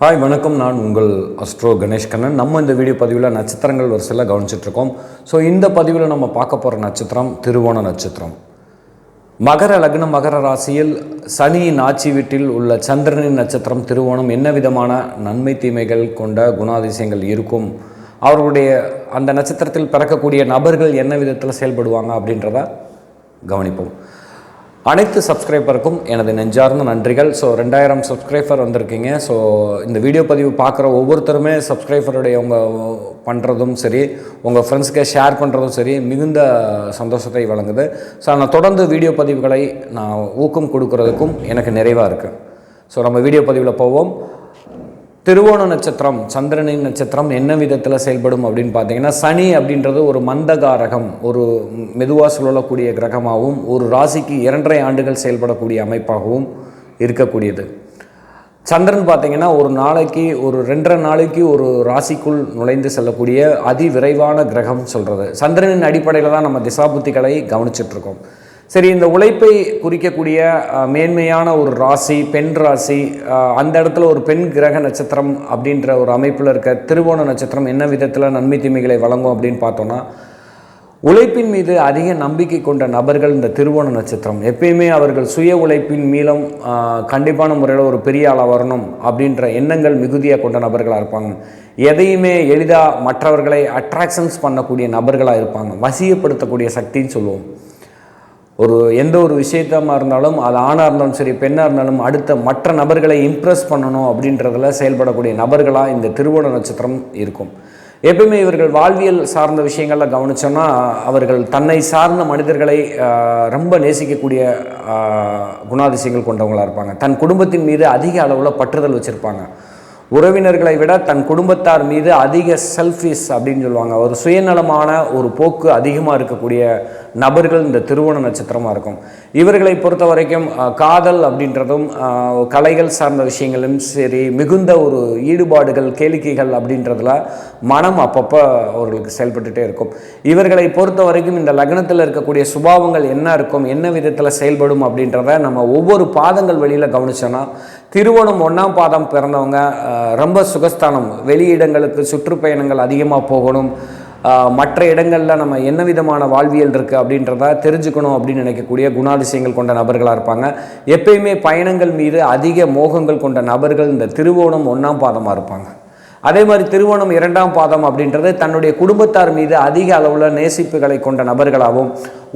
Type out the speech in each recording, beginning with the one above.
Hi வணக்கம். நான் உங்கள் அஸ்ட்ரோ கணேஷ் கண்ணன். நம்ம இந்த வீடியோ பதிவில் நட்சத்திரங்கள் வரிசையில் கவனிச்சிட்ருக்கோம் ஸோ இந்த பதிவில் நம்ம பார்க்க போகிற நட்சத்திரம் திருவோண நட்சத்திரம். மகர லக்னம் மகர ராசியில் சனியின் ஆட்சி வீட்டில் உள்ள சந்திரனின் நட்சத்திரம் திருவோணம் என்ன விதமான நன்மை தீமைகள் கொண்ட குணாதிசயங்கள் இருக்கும்? அவர்களுடைய அந்த நட்சத்திரத்தில் பிறக்கக்கூடிய நபர்கள் என்ன விதத்தில் செயல்படுவாங்க அப்படின்றத கவனிப்போம். அனைத்து சப்ஸ்கிரைபருக்கும் எனது நெஞ்சார்ந்த நன்றிகள். ஸோ ரெண்டாயிரம் சப்ஸ்கிரைபர் வந்திருக்கீங்க. ஸோ இந்த வீடியோ பதிவு பார்க்குற ஒவ்வொருத்தருமே சப்ஸ்கிரைபருடைய உங்கள் பண்ணுறதும் சரி உங்கள் ஃப்ரெண்ட்ஸ்க்கே ஷேர் பண்ணுறதும் சரி மிகுந்த சந்தோஷத்தை வழங்குது. ஸோ நான் தொடர்ந்து வீடியோ பதிவுகளை நான் ஊக்கம் கொடுக்கறதுக்கும் எனக்கு நிறைவாக இருக்குது ஸோ நம்ம வீடியோ பதிவில் போவோம். திருவோண நட்சத்திரம் சந்திரனின் நட்சத்திரம் என்ன விதத்தில் செயல்படும் அப்படின்னு பார்த்தீங்கன்னா சனி அப்படின்றது ஒரு மந்தகாரகம் ஒரு மெதுவாக சுழலக்கூடிய கிரகமாகவும் ஒரு ராசிக்கு இரண்டரை ஆண்டுகள் செயல்படக்கூடிய அமைப்பாகவும் இருக்கக்கூடியது. சந்திரன் பார்த்தீங்கன்னா ஒரு நாளைக்கு ஒரு ரெண்டரை நாளைக்கு ஒரு ராசிக்குள் நுழைந்து செல்லக்கூடிய அதி விரைவான கிரகம் சொல்கிறது சந்திரனின் அடிப்படையில் தான் நம்ம திசாபுத்திகளை கவனிச்சிட்ருக்கோம் சரி இந்த உழைப்பை குறிக்கக்கூடிய மேன்மையான ஒரு ராசி பெண் ராசி அந்த இடத்துல ஒரு பெண் கிரக நட்சத்திரம் அப்படின்ற ஒரு அமைப்பில் இருக்க திருவோண நட்சத்திரம் என்ன விதத்தில் நன்மை தீமைகளை வழங்கும் அப்படின்னு பார்த்தோன்னா உழைப்பின் மீது அதிக நம்பிக்கை கொண்ட நபர்கள் இந்த திருவோண நட்சத்திரம். எப்பயுமே அவர்கள் சுய உழைப்பின் மீளம் கண்டிப்பான முறையில் ஒரு பெரிய ஆளாக வரணும் அப்படின்ற எண்ணங்கள் மிகுதியாக கொண்ட நபர்களாக இருப்பாங்க. எதையுமே எளிதாக மற்றவர்களை அட்ராக்ஷன்ஸ் பண்ணக்கூடிய நபர்களாக இருப்பாங்க. வசியப்படுத்தக்கூடிய சக்தின்னு சொல்லுவோம். ஒரு எந்த ஒரு விஷயத்தமாக இருந்தாலும் அது ஆணாக இருந்தாலும் சரி பெண்ணாக இருந்தாலும் அடுத்த மற்ற நபர்களை இம்ப்ரெஸ் பண்ணணும் அப்படின்றதில் செயல்படக்கூடிய நபர்களாக இந்த திருவோண நட்சத்திரம் இருக்கும். எப்பயுமே இவர்கள் வாழ்வியல் சார்ந்த விஷயங்களில் கவனிச்சோன்னா அவர்கள் தன்னை சார்ந்த மனிதர்களை ரொம்ப நேசிக்கக்கூடிய குணாதிசயங்கள் கொண்டவங்களாக இருப்பாங்க. தன் குடும்பத்தின் மீது அதிக அளவில் பற்றுதல் வச்சுருப்பாங்க. உறவினர்களை விட தன் குடும்பத்தார் மீது அதிக செல்ஃபிஸ் அப்படின்னு சொல்லுவாங்க. ஒரு சுயநலமான ஒரு போக்கு அதிகமாக இருக்கக்கூடிய நபர்கள் இந்த திருவோண நட்சத்திரமாக இருக்கும். இவர்களை பொறுத்த வரைக்கும் காதல் அப்படின்றதும் கலைகள் சார்ந்த விஷயங்களும் சரி மிகுந்த ஒரு ஈடுபாடுகள் கேளிக்கைகள் அப்படின்றதுல மனம் அப்பப்போ அவர்களுக்கு செயல்பட்டுட்டே இருக்கும். இவர்களை பொறுத்த வரைக்கும் இந்த லக்னத்தில் இருக்கக்கூடிய சுபாவங்கள் என்ன இருக்கும் என்ன விதத்தில் செயல்படும் அப்படின்றத நம்ம ஒவ்வொரு பாதங்கள் வெளியில் கவனிச்சோன்னா திருவோணம் ஒன்றாம் பாதம் பிறந்தவங்க ரொம்ப சுகஸ்தானம். வெளியிடங்களுக்கு சுற்றுப்பயணங்கள் அதிகமாக போகணும். மற்ற இடங்களில் நம்ம என்ன விதமான வாழ்வியல் இருக்குது அப்படின்றத தெரிஞ்சுக்கணும் அப்படின்னு நினைக்கக்கூடிய குணாதிசயங்கள் கொண்ட நபர்களாக இருப்பாங்க. எப்பயுமே பயணங்கள் மீது அதிக மோகங்கள் கொண்ட நபர்கள் இந்த திருவோணம் ஒன்றாம் பாதமாக இருப்பாங்க. அதே மாதிரி திருவோணம் இரண்டாம் பாதம் அப்படின்றது தன்னுடைய குடும்பத்தார் மீது அதிக அளவில் நேசிப்புகளை கொண்ட நபர்களாகவும்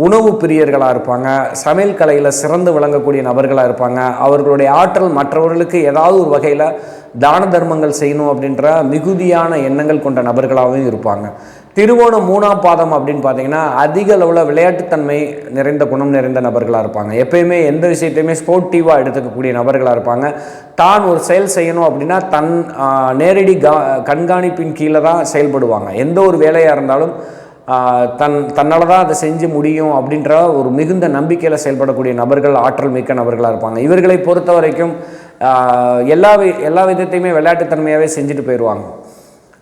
உணவு பிரியர்களாக இருப்பாங்க சமையல் கலையில் சிறந்து விளங்கக்கூடிய நபர்களாக இருப்பாங்க. அவர்களுடைய ஆற்றல் மற்றவர்களுக்கு ஏதாவது ஒரு வகையில் தான தர்மங்கள் செய்யணும் அப்படின்ற மிகுதியான எண்ணங்கள் கொண்ட நபர்களாகவும் இருப்பாங்க. திருவோணம் மூணாம் பாதம் அப்படின்னு பார்த்தீங்கன்னா அதிக அளவில் விளையாட்டுத்தன்மை நிறைந்த குணம் நிறைந்த நபர்களாக இருப்பாங்க. எப்பயுமே எந்த விஷயத்தையுமே ஸ்போர்ட்டிவாக எடுத்துக்கக்கூடிய நபர்களாக இருப்பாங்க. தான் ஒரு செயல் செய்யணும் அப்படின்னா தன் நேரடி கா கண்காணிப்பின் கீழே தான் செயல்படுவாங்க. எந்த ஒரு வேலையாக இருந்தாலும் தன் தன்னால் தான் அதை செஞ்சு முடியும் அப்படின்ற ஒரு மிகுந்த நம்பிக்கையில் செயல்படக்கூடிய நபர்கள் ஆற்றல் மிக்க நபர்களாக இருப்பாங்க. இவர்களை பொறுத்த வரைக்கும் எல்லா எல்லா விதத்தையுமே விளையாட்டுத்தன்மையாகவே செஞ்சுட்டு போயிடுவாங்க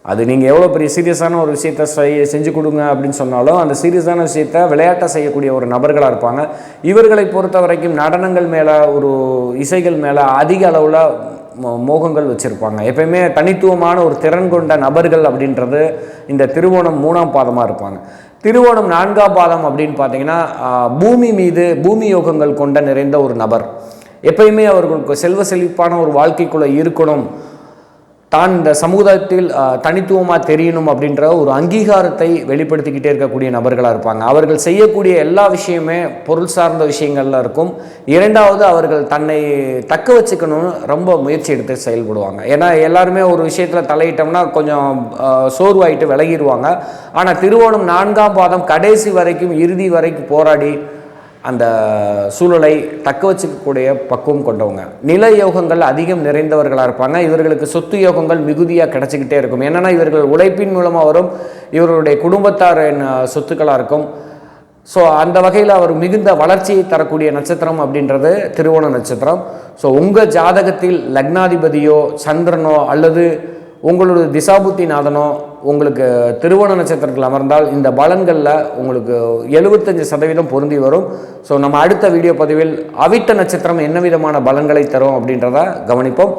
அது நீங்கள் எவ்வளோ பெரிய சீரியஸான ஒரு விஷயத்த செய் செஞ்சு கொடுங்க அப்படின்னு சொன்னாலும் அந்த சீரியஸான விஷயத்த விளையாட்டை செய்யக்கூடிய ஒரு நபர்களாக இருப்பாங்க. இவர்களை பொறுத்த வரைக்கும் நடனங்கள் மேலே ஒரு இசைகள் மேலே அதிக அளவில் மோ- மோகங்கள் வச்சுருப்பாங்க. எப்பயுமே தனித்துவமான ஒரு திறன் கொண்ட நபர்கள் அப்படின்றது இந்த திருவோணம் மூணாம் பாதமாக இருப்பாங்க. திருவோணம் நான்காம் பாதம் அப்படின்னு பார்த்தீங்கன்னா பூமி மீது பூமி யோகங்கள் கொண்ட நிறைந்த ஒரு நபர். எப்பயுமே அவர்களுக்கு செல்வ செழிப்பான ஒரு வாழ்க்கைக்குள்ளே இருக்கணும். தான் இந்த சமூகத்தில் தனித்துவமாக தெரியணும் அப்படின்ற ஒரு அங்கீகாரத்தை வெளிப்படுத்திக்கிட்டே இருக்கக்கூடிய நபர்களாக இருப்பாங்க. அவர்கள் செய்யக்கூடிய எல்லா விஷயமே பொருள் சார்ந்த விஷயங்கள்ல இருக்கும். இரண்டாவது அவர்கள் தன்னை தக்க வச்சுக்கணும்னு ரொம்ப முயற்சி எடுத்து செயல்படுவாங்க. ஏன்னா எல்லாருமே ஒரு விஷயத்தில் தலையிட்டோம்னா கொஞ்சம் சோர்வாயிட்டு விலகிடுவாங்க ஆனால் திருவோணம் நான்காம் பாதம் கடைசி வரைக்கும் இறுதி வரைக்கும் போராடி அந்த சூழலை தக்க வச்சுக்கக்கூடிய பக்குவம் கொண்டவங்க. நில யோகங்கள் அதிகம் நிறைந்தவர்களாக இருப்பாங்க. இவர்களுக்கு சொத்து யோகங்கள் மிகுதியாக கிடச்சிக்கிட்டே இருக்கும். என்னென்னா இவர்கள் உழைப்பின் மூலமாக வரும். இவர்களுடைய குடும்பத்தாரின் சொத்துக்களாக இருக்கும். ஸோ அந்த வகையில் அவர் மிகுந்த வளர்ச்சியை தரக்கூடிய நட்சத்திரம் அப்படின்றது திருவோண நட்சத்திரம். ஸோ உங்கள் ஜாதகத்தில் லக்னாதிபதியோ சந்திரனோ அல்லது உங்களோட திசாபுத்தி நாதனோ உங்களுக்கு திருவோண நட்சத்திரத்தில் அமர்ந்தால் இந்த பலன்களில் உங்களுக்கு எழுபத்தஞ்சு சதவீதம் பொருந்தி வரும். ஸோ நம்ம அடுத்த வீடியோ பதிவில் அவிட்ட நட்சத்திரம் என்ன விதமான பலன்களை தரும் அப்படின்றத கவனிப்போம்.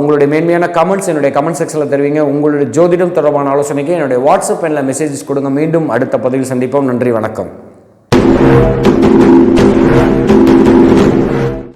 உங்களுடைய மேன்மையான கமெண்ட்ஸ் என்னுடைய கமெண்ட் செக்ஷனில் தருவீங்க. உங்களுடைய ஜோதிடம் தொடர்பான ஆலோசனைக்கு என்னுடைய வாட்ஸ்அப் எண்ணில் மெசேஜஸ் கொடுங்க. மீண்டும் அடுத்த பதிவில் சந்திப்போம். நன்றி வணக்கம்.